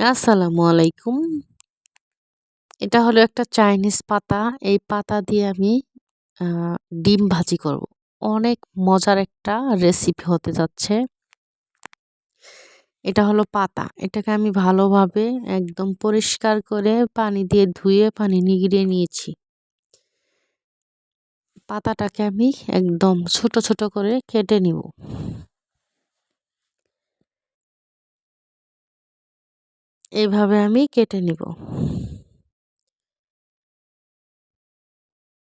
আসসালামু আলাইকুম। এটা হলো একটা চাইনিজ পাতা। এই পাতা দিয়ে আমি ডিম ভাজি করব। অনেক মজার একটা রেসিপি হতে যাচ্ছে। এটা হলো পাতা। এটাকে আমি ভালোভাবে একদম পরিষ্কার করে পানি দিয়ে ধুয়ে, পানি নিগড়িয়ে নিয়েছি। পাতাটাকে আমি একদম ছোট ছোট করে কেটে নিব। এইভাবে আমি কেটে নিব।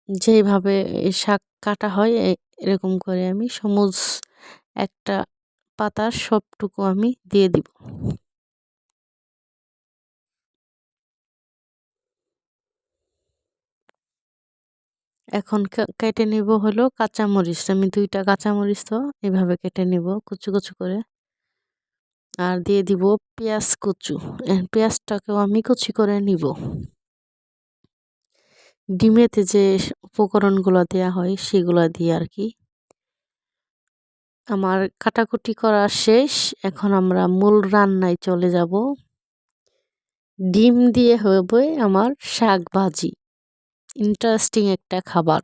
যেভাবে শাক কাটা হয় এরকম করে আমি সমুজ একটা পাতার সবটুকু আমি দিয়ে দিব। এখন কেটে নিব হলো কাঁচামরিচ। আমি দুইটা কাঁচামরিচ তো এভাবে কেটে নিব কুচু কুচু করে। আর দিয়ে দিব পেঁয়াজ কুচু। পেঁয়াজটাকেও আমি কুচি করে নিব। ডিমেতে যে উপকরণগুলো দেওয়া হয় সেগুলো দিয়ে আর কি। আমার কাটাকুটি করা শেষ। এখন আমরা মূল রান্নায় চলে যাব। ডিম দিয়ে হবে আমার শাক ভাজি। ইন্টারেস্টিং একটা খাবার।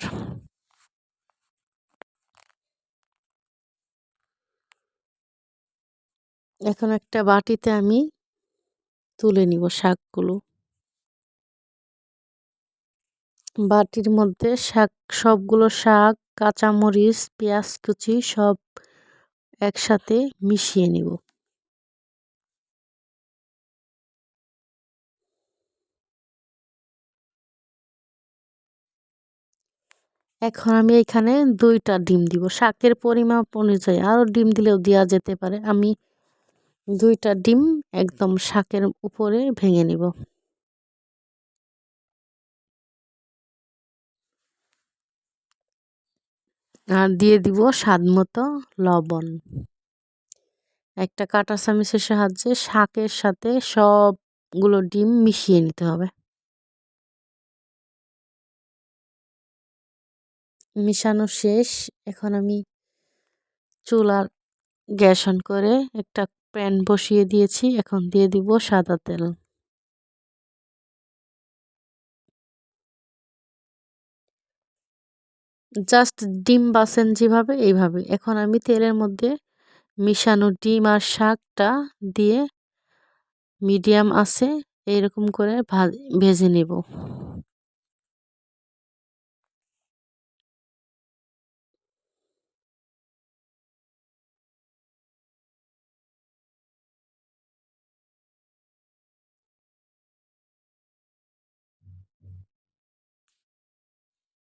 এখন একটা বাটিতে আমি তুলে নিব শাকগুলো। বাটির মধ্যে শাক, সবগুলো শাক, কাঁচামরিচ, পেঁয়াজ কুচি সব একসাথে মিশিয়ে নিব। এখন আমি এখানে দুইটা ডিম দিব। শাকের পরিমাপ অনুযায়ী আরও ডিম দিলেও দেওয়া যেতে পারে। আমি দুইটা ডিম একদম শাকের উপরে ভেঙে নিব। আর দিয়ে দিব স্বাদ মতো লবণ। একটা কাটা চামিচের সাহায্যে শাকের সাথে সবগুলো ডিম মিশিয়ে নিতে হবে। মিশানো শেষ। এখন আমি চুলার গ্যাস অন করে একটা প্যান বসিয়ে দিয়েছি, এখন দিয়ে দিব সাদা তেল। জাস্ট ডিম বাসেন যেভাবে, এইভাবে। এখন আমি তেলের মধ্যে মিশানো ডিম আর শাকটা দিয়ে মিডিয়াম আছে এইরকম করে ভেজে নেব।